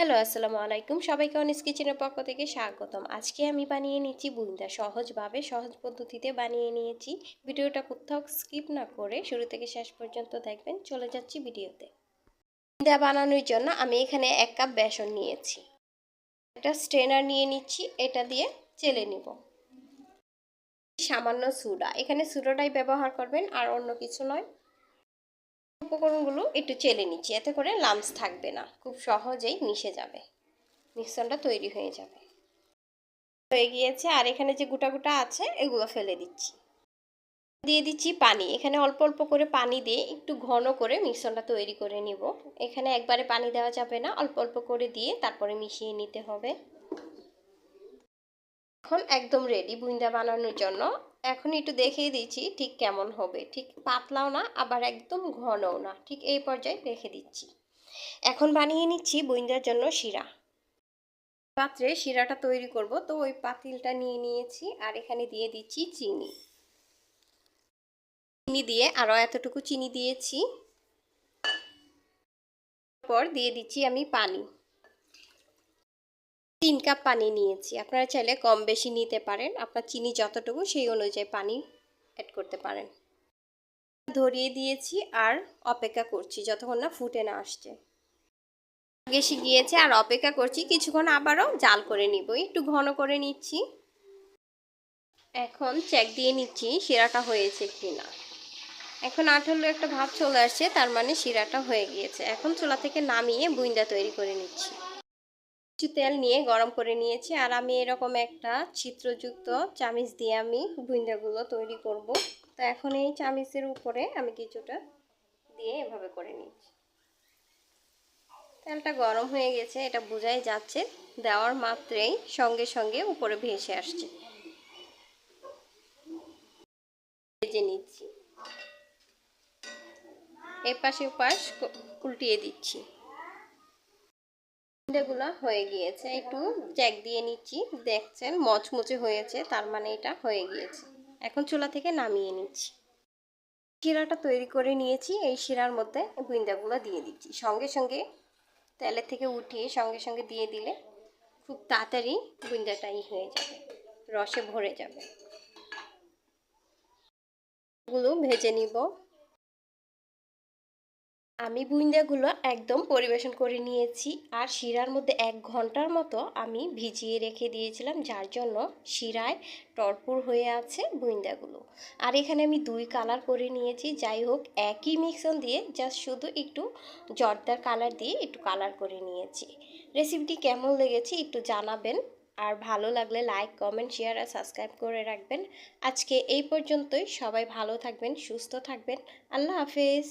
Hello, আসসালামু আলাইকুম। সবাইকে অনিস কিচেনের পক্ষ থেকে স্বাগতম। আজকে আমি বানিয়ে নিচ্ছি বুন্দা সহজভাবে, সহজ পদ্ধতিতে বানিয়ে নিয়েছি। ভিডিওটা কোথাও স্কিপ না করে শুরু থেকে শেষ পর্যন্ত দেখবেন। চলে যাচ্ছি ভিডিওতে। বুন্দা বানানোর জন্য আমি এখানে এক কাপ বেসন নিয়েছি। একটা স্ট্রেনার নিয়ে নিচ্ছি। এটা দিয়ে চেলে নিব। সামান্য সুডা। এখানে সুডাটাই ব্যবহার করবেন আর অন্য কিছু নয়। উপকরণগুলো একটু চেলে নিচ্ছি, এতে করে লামস থাকবে না, খুব সহজেই মিশে যাবে, মিশ্রণটা তৈরি হয়ে যাবে। হয়ে গিয়েছে, আর এখানে যে গোটা গোটা আছে, এগুলো ফেলে দিচ্ছি। দিয়ে দিচ্ছি পানি, এখানে অল্প অল্প করে পানি দিয়ে একটু ঘন করে মিশ্রণটা তৈরি করে নিব। এখানে একবারে পানি দেওয়া যাবে না, অল্প অল্প করে দিয়ে তারপরে মিশিয়ে নিতে হবে। এখন একদম রেডি বুন্দা বানানোর জন্য এখন একটু দেখিয়ে দিচ্ছি ঠিক কেমন হবে। ঠিক পাতলাও না, আবার একদম ঘনও না। ঠিক এই পর্যায়ে রেখে দিচ্ছি। এখন বানিয়ে নিচ্ছি বুন্দার জন্য শিরা। পাত্রে শিরাটা তৈরি করব। তো ওই পাতিলটা নিয়ে নিয়েছি আর এখানে দিয়ে দিচ্ছি চিনি। চিনি দিয়ে আরও এতটুকু চিনি দিয়েছি। পর দিয়ে দিচ্ছি আমি পানি। তিন কাপ পানি নিয়েছি। আপনারা চাইলে কম বেশি নিতে পারেন। আপনার চিনি যতটুকু, সেই অনুযায়ী পানি অ্যাড করতে পারেন। ধরিয়ে দিয়েছি আর অপেক্ষা করছি যতক্ষণ না ফুটে না আসছে। গেসি গিয়েছে আর অপেক্ষা করছি। কিছুক্ষণ আবারও জাল করে নিব। একটু ঘন করে নিচ্ছি। এখন চেক দিয়ে নিচ্ছি শিরাটা হয়েছে কিনা। এখন আঠালো একটা ভাব চলে আসছে, তার মানে শিরাটা হয়ে গিয়েছে। এখন চুলা থেকে নামিয়ে বুইন্দা তৈরি করে নিচ্ছি। কিছু তেল নিয়ে গরম করে নিয়েছি। আর আমি এরকম একটা ছিদ্রযুক্ত চামিচ দিয়ে আমি বুইন্দাগুলো তৈরি করব। তো এখন এই চামিচের উপরে আমি কিছুটা দিয়ে এভাবে করে নিচ্ছি। তেলটা গরম হয়ে গেছে, এটা বোঝাই যাচ্ছে দেওয়ার মাত্রেই সঙ্গে সঙ্গে উপরে ভেসে আসছে। ভেজে নিচ্ছি। এপাশে ওপাশ উল্টিয়ে দিচ্ছি। এগুলো হয়ে গিয়েছে। একটু জ্যাক দিয়ে নিচ্ছি। দেখছেন, মচমচে হয়েছে, তার মানে এটা হয়ে গিয়েছে। এখন চুলা থেকে নামিয়ে নিচ্ছি। শিরাটা তৈরি করে নিয়েছি, এই শিরার মধ্যে বুইন্দাগুলো দিয়ে দিচ্ছি। সঙ্গে সঙ্গে তেলের থেকে উঠিয়ে সঙ্গে সঙ্গে দিয়ে দিলে খুব তাড়াতাড়ি বুইন্দাটাই হয়ে যাবে, রসে ভরে যাবে। গুলো ভেজে নিব। আমি বুইন্দাগুলো একদম পরিবেশন করে নিয়েছি আর শিরার মধ্যে এক ঘণ্টার মতো আমি ভিজিয়ে রেখে দিয়েছিলাম, যার জন্য শিরায় টরপুর হয়ে আছে বুইন্দাগুলো আর এখানে আমি দুই কালার করে নিয়েছি, যাই হোক একই মিক্সন দিয়ে জাস্ট শুধু একটু জর্দার কালার দিয়ে একটু কালার করে নিয়েছি। রেসিপিটি কেমন লেগেছে একটু জানাবেন, আর ভালো লাগলে লাইক, কমেন্ট, শেয়ার আর সাবস্ক্রাইব করে রাখবেন। আজকে এই পর্যন্তই, সবাই ভালো থাকবেন, সুস্থ থাকবেন, আল্লাহ হাফেজ।